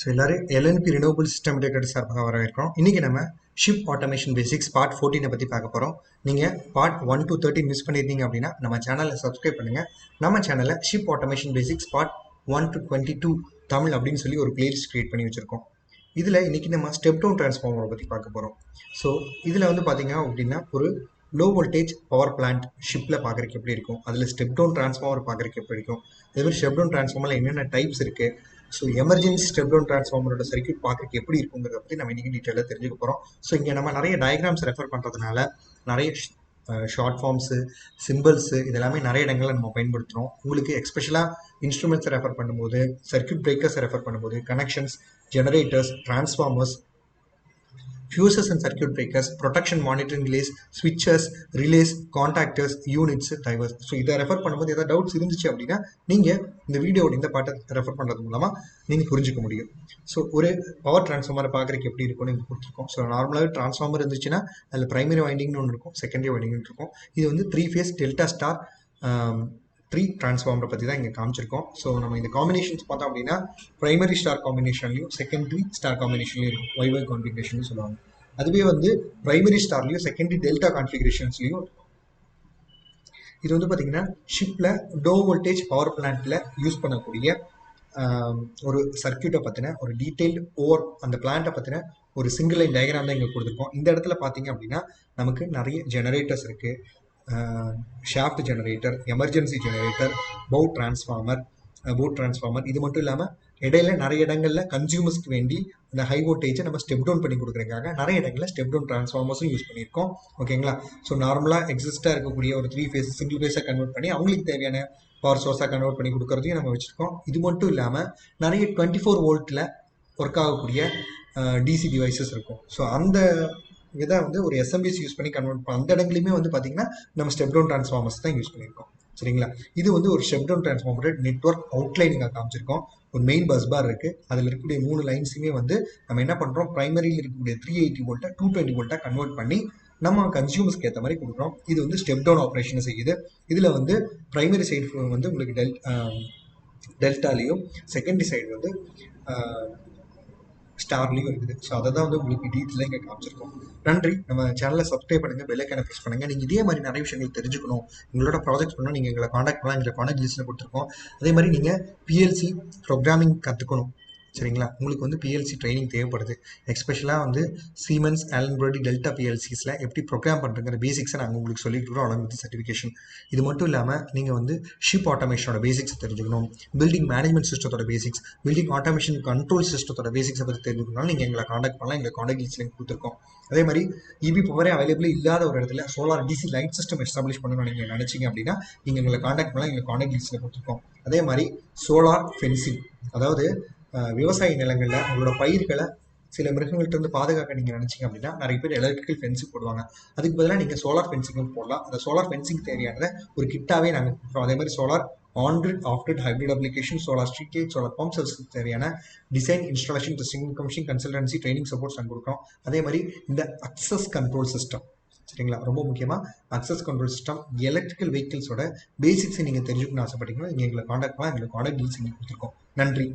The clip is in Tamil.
ஸோ எல்லாரும் எல்என்பி ரினோபிள் சிஸ்டம் இன்டெகிரேட்டர் சார்பாக வரவேற்கிறோம். இன்றைக்கி நம்ம ஷிப் ஆட்டோமேஷன் பேசிக்ஸ் பார்ட் ஃபோர்டீனை பற்றி பார்க்க போகிறோம் நீங்கள் part one two thirteen miss பண்ணியிருந்தீங்க அப்படின்னா நம்ம சேனலை சப்ஸ்கிரைப் பண்ணுங்கள் நம்ம சேனலில் ship automation basics part one to twenty two Tamil அப்படின்னு சொல்லி ஒரு பிளேலிஸ்ட் க்ரியேட் பண்ணி வச்சுருக்கோம். இதில் இன்றைக்கி நம்ம ஸ்டெப் டவுன் டிரான்ஸ்ஃபார்மரை பற்றி பார்க்க போகிறோம் ஸோ இதில் வந்து பார்த்தீங்க அப்படின்னா ஒரு லோ வோல்டேஜ் பவர் பிளான்ட் ஷிப்பில் பார்க்குறக்கு எப்படி இருக்கும்? அதில் ஸ்டெப் டவுன் டிரான்ஸ்ஃபார்மர் பார்க்குறக்கு எப்படி இருக்கும்? அதேமாதிரி ஸ்டெப் டவுன் டிரான்ஸ்ஃபார்மரில் என்னென்ன டைப்ஸ் இருக்குது ஸோ எமர்ஜென்சி ஸ்டெப் டவுன் டிரான்ஸ்ஃபார்மரோட சர்க்கியூட் பார்க்குறக்கு எப்படி இருக்குங்கிறத பற்றி நம்ம இன்றைக்கி டீட்டெயிலாக தெரிஞ்சுக்க போகிறோம் ஸோ இங்கே நம்ம நிறைய டயக்ராம்ஸ் ரெஃபர் பண்ணுறதுனால நிறைய ஷார்ட் ஃபார்ம்ஸு சிம்பிள்ஸு இதெல்லாமே நிறைய இடங்களில் நம்ம பயன்படுத்துகிறோம் உங்களுக்கு எக்ஸ்பெஷலாக இன்ஸ்ட்ருமெண்ட்ஸை ரெஃபர் பண்ணும்போது சர்க்யூட் பிரேக்கர்ஸை ரெஃபர் பண்ணும்போது connections generators transformers fuses and circuit breakers protection monitoring relays ஸ்விட்சஸ் relays contactors units drivers so இதை ரெஃபர் பண்ணும்போது ஏதாவது டவுட்ஸ் இருந்துச்சு அப்படின்னா நீங்கள் இந்த வீடியோட இந்த பாட்டை ரெஃபர் பண்ணுறது மூலமாக நீங்கள் புரிஞ்சுக்க முடியும். ஸோ ஒரு பவர் டிரான்ஸ்ஃபார்மரை பார்க்குறதுக்கு எப்படி இருக்கும்னு இங்கே கொடுத்துருக்கோம். ஸோ நார்மலாகவே டிரான்ஸ்ஃபார்மர் இருந்துச்சுன்னா அதில் பிரைமரி வைண்டிங்னு ஒன்று இருக்கும் செகண்டரி வைண்டிங்னு இருக்கும். இது வந்து three phase delta star three டிரான்ஸ்ஃபார்மரை பற்றி தான் இங்கே காமிச்சிருக்கோம். ஸோ நம்ம இந்த காம்பினேஷன்ஸ் பார்த்தோம் அப்படின்னா ப்ரைமரி ஸ்டார் காம்பினேஷன்லையும் செகண்டரி ஸ்டார் காம்பினேஷன்லையும் இருக்கும். ஒய்ஒய் கான்ஃபிகரேஷன் சொல்லுவாங்க. அதுவே வந்து ப்ரைமரி ஸ்டார்லையும் செகண்டரி டெல்டா கான்ஃபிகரேஷன்ஸ்லையும் இது வந்து பார்த்தீங்கன்னா ஷிப்பில் டோ வோல்டேஜ் பவர் பிளான்ட்டில் யூஸ் பண்ணக்கூடிய ஒரு சர்க்கியூட்டை பற்றின ஒரு டீட்டெயில்டு ஓவர் அந்த பிளான்ட்டை பற்றின ஒரு சிங்கிள் லைன் டயக்ராம் தான் இங்கே கொடுத்துருக்கோம். இந்த இடத்துல பார்த்தீங்க அப்படின்னா நமக்கு நிறைய ஜெனரேட்டர்ஸ் இருக்குது ஷாஃப்ட் ஜெனரேட்டர் எமர்ஜென்சி ஜெனரேட்டர் பவுட் டிரான்ஸ்ஃபார்மர் போட் டிரான்ஸ்ஃபார்மர் இது மட்டும் இல்லாமல் இடையில நிறைய இடங்களில் கன்சியூமர்ஸ்க்கு வேண்டி இந்த ஹை வோல்டேஜை நம்ம ஸ்டெப் டவுன் பண்ணி கொடுக்குறதுக்காக நிறைய இடங்களில் ஸ்டெப் டவுன் டிரான்ஸ்ஃபார்மர்ஸும் யூஸ் பண்ணியிருக்கோம். ஓகேங்களா ஸோ நார்மலாக எக்ஸிஸ்டாக இருக்கக்கூடிய ஒரு த்ரீ ஃபேஸ் சிங்கிள் ஃபேஸாக கன்வெர்ட் பண்ணி அவங்களுக்கு தேவையான பவர் சோர்ஸாக கன்வெர்ட் பண்ணி கொடுக்குறதையும் நம்ம வச்சுருக்கோம். இது மட்டும் இல்லாமல் நிறைய டுவெண்ட்டி ஃபோர் வோல்ட்டில் ஒர்க் ஆகக்கூடிய டிசி டிவைசஸ் இருக்கும். ஸோ அந்த இதை வந்து ஒரு எஸ்எம்பிஎஸ் யூஸ் பண்ணி கன்வெர்ட் அந்த இடங்களையுமே வந்து பார்த்தீங்கன்னா நம்ம ஸ்டெப் டவுன் டிரான்ஸ்ஃபார்மர்ஸ் தான் யூஸ் பண்ணியிருக்கோம் சரிங்களா? இது வந்து ஒரு ஸ்டெப் டவுன் டிரான்ஸ்ஃபார்மர் நெட்ஒர்க் அவுட்லைனிங்காக காமிச்சிருக்கோம். ஒரு மெயின் பஸ் பார் இருக்குது அதில் இருக்கக்கூடிய மூணு லைன்ஸுமே வந்து நம்ம என்ன பண்ணுறோம் ப்ரைமரியில் இருக்கக்கூடிய த்ரீ எயிட்டி வோல்ட்டை டூ டுவெண்ட்டி வோல்ட்டாக கன்வெர்ட் பண்ணி நம்ம கன்சியூமர்ஸ்க்கு ஏற்ற மாதிரி கொடுக்குறோம். இது வந்து ஸ்டெப் டவுன் ஆப்ரேஷனை செய்யுது. இதில் வந்து ப்ரைமரி சைடு வந்து உங்களுக்கு டெல் டெல்டாலையும் செகண்டரி சைடு வந்து ஸ்டார்லையும் இருக்குது. ஸோ அதை தான் வந்து உங்களுக்கு டீட்டெயிலாக இங்கே காமிச்சிருக்கோம். நன்றி. நம்ம சேனலை சப்ஸ்கிரைப் பண்ணுங்கள் பெல்லைக்கான ப்ரெஸ் பண்ணுங்கள் நீங்கள் இதே மாதிரி நிறைய விஷயங்கள் தெரிஞ்சுக்கணும். உங்களோட ப்ராஜெக்ட் பண்ணால் நீங்கள் எங்களை காண்டாக்ட் பண்ணலாம். எங்களை காண்டாக்ட் லிஸ்ட்டில் கொடுத்துருக்கோம். அதே மாதிரி நீங்கள் பிஎல்சி ப்ரோக்ராமிங் கற்றுக்கணும் சரிங்களா? உங்களுக்கு வந்து பிஎல்சி ட்ரைனிங் தேவைப்படுது. எக்ஸ்பெஷலாக வந்து சீமன்ஸ் ஆலன்பர்டி டெல்டா பிஎல்சிஸில் எப்படி ப்ரோக்ராம் பண்ணுறங்கிற பேசிக்ஸை நாங்கள் உங்களுக்கு சொல்லிட்டு இருக்கோம் அலாங் வித் சர்டிஃபிகேஷன் இது மட்டும் இல்லாமல் நீங்கள் வந்து ஷிப் ஆட்டோமேஷனோட பேசிக்ஸ் தெரிஞ்சுக்கணும் பில்டிங் மேனேஜ்மெண்ட் சிஸ்டத்தோட பேசிக்ஸ் பில்டிங் ஆட்டோமேஷன் கண்ட்ரோல் சிஸ்டத்தோட பேசிக்ஸை பற்றி தெரிஞ்சுக்கணும் நீங்கள் எங்களை காண்டாக்ட் பண்ணலாம் எங்களை காண்டாக்ட் லிஸ்ட்லேயும் கொடுத்துருக்கோம். அதே மாதிரி இபி பவரே அவைலபிள் இல்லாத ஒரு இடத்துல solar DC light system establish பண்ணணும்னு நீங்கள் நினச்சிங்க அப்படின்னா நீங்கள் எங்களை காண்டாக்ட் பண்ணலாம் எங்களை காண்டாக்ட் லிஸ்ட்டில் கொடுத்துருக்கோம். அதே மாதிரி சோலார் ஃபென்சிங் அதாவது விவசாய நிலங்களில் உங்களோட பயிர்களை சில மிருகங்கள்கிட்ட இருந்து பாதுகாக்க நீங்கள் நினச்சிங்க அப்படின்னா நிறைய பேர் எலக்ட்ரிக்கல் ஃபென்சிங் போடுவாங்க. அதுக்கு பதிலாக நீங்கள் சோலார் ஃபென்சிங்கும் போடலாம். அந்த சோலார் ஃபென்சிங் தேவையானதை ஒரு கிட்டாவே நாங்கள் கொடுக்குறோம். அதே மாதிரி solar on grid off grid hybrid application solar street light solar pump சர்வீஸ்க்கு தேவையான design installation testing commission consultancy training supports நாங்கள் கொடுக்குறோம். அதே மாதிரி இந்த அக்சஸ் கண்ட்ரோல் சிஸ்டம் சரிங்களா? ரொம்ப முக்கியமாக அக்சஸ் கண்ட்ரோல் சிஸ்டம் எலக்ட்ரிக்கல் வெஹிக்கிள்ஸோட பேசிக்ஸை நீங்கள் தெரிஞ்சுக்கணும்னு ஆசைப்பட்டீங்கன்னா நீங்கள் எங்களை காண்டாக்ட் பண்ணலாம். எங்களுக்கு காண்டாக்ட் டீல்ஸ் நீங்கள் கொடுத்துருக்கோம். நன்றி.